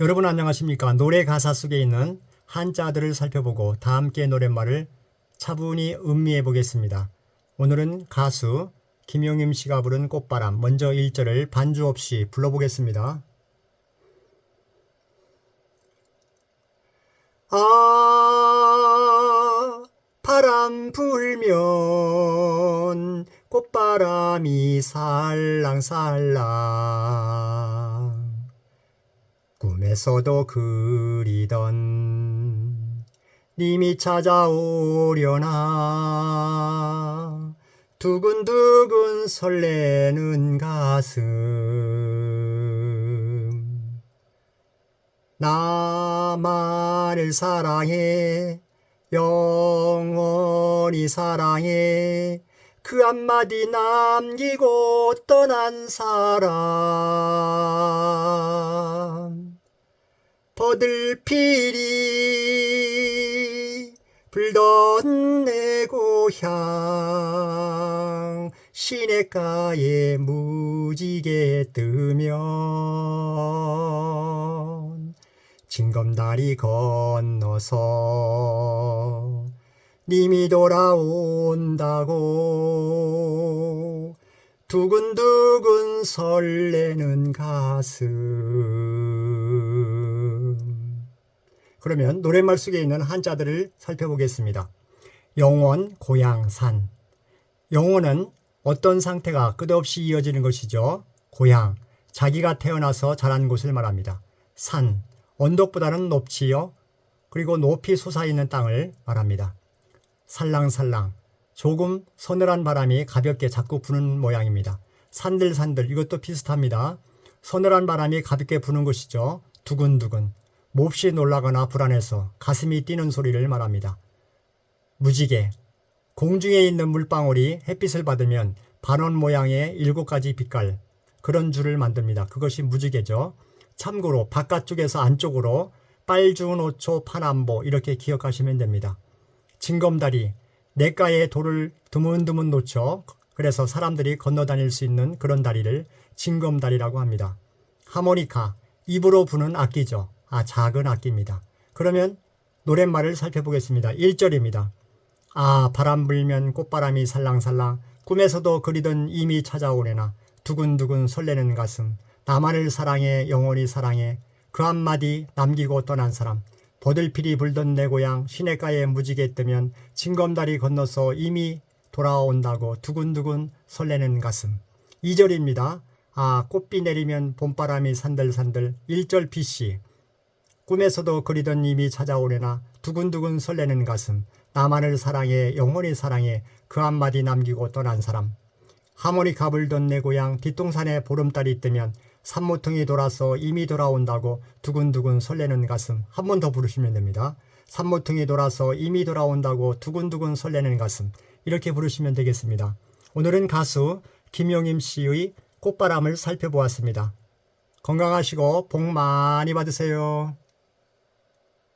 여러분 안녕하십니까? 노래 가사 속에 있는 한자들을 살펴보고 다 함께 노랫말을 차분히 음미해 보겠습니다. 오늘은 가수 김용임 씨가 부른 꽃바람 먼저 1절을 반주 없이 불러보겠습니다. 아 바람 불면 꽃바람이 살랑살랑 꿈에서도 그리던 님이 찾아오려나 두근두근 설레는 가슴. 나만을 사랑해 영원히 사랑해. 그 한마디 남기고 떠난 사람. 버 들피리 불던 내 고향 시냇가에 무지개 뜨면 징검다리 건너서 님이 돌아온다고 두근두근 설레는 가슴 그러면 노랫말 속에 있는 한자들을 살펴보겠습니다. 영원, 고향, 산. 영원은 어떤 상태가 끝없이 이어지는 것이죠. 고향, 자기가 태어나서 자란 곳을 말합니다. 산, 언덕보다는 높지요. 그리고 높이 솟아있는 땅을 말합니다. 살랑살랑, 조금 서늘한 바람이 가볍게 자꾸 부는 모양입니다. 산들산들, 이것도 비슷합니다. 서늘한 바람이 가볍게 부는 것이죠. 두근두근, 몹시 놀라거나 불안해서 가슴이 뛰는 소리를 말합니다. 무지개, 공중에 있는 물방울이 햇빛을 받으면 반원 모양의 일곱 가지 빛깔, 그런 줄을 만듭니다. 그것이 무지개죠. 참고로 바깥쪽에서 안쪽으로 빨주노초 파남보 이렇게 기억하시면 됩니다. 징검다리, 냇가에 돌을 드문드문 놓쳐 그래서 사람들이 건너다닐 수 있는 그런 다리를 징검다리라고 합니다. 하모니카, 입으로 부는 악기죠. 아, 작은 악기입니다. 그러면 노랫말을 살펴보겠습니다. 1절입니다. 아, 바람 불면 꽃바람이 살랑살랑 꿈에서도 그리던 이미 찾아오려나 두근두근 설레는 가슴 나만을 사랑해 영원히 사랑해 그 한마디 남기고 떠난 사람 버들피리 불던 내 고향 시냇가에 무지개 뜨면 징검다리 건너서 이미 돌아온다고 두근두근 설레는 가슴 2절입니다. 아 꽃비 내리면 봄바람이 산들산들 1절 PC 꿈에서도 그리던 이미 찾아오려나 두근두근 설레는 가슴 나만을 사랑해 영원히 사랑해 그 한마디 남기고 떠난 사람 하모니카 불던 내 고향 뒷동산에 보름달이 뜨면 산모퉁이 돌아서 이미 돌아온다고 두근두근 설레는 가슴 한 번 더 부르시면 됩니다. 산모퉁이 돌아서 이미 돌아온다고 두근두근 설레는 가슴 이렇게 부르시면 되겠습니다. 오늘은 가수 김용임 씨의 꽃바람을 살펴보았습니다. 건강하시고 복 많이 받으세요.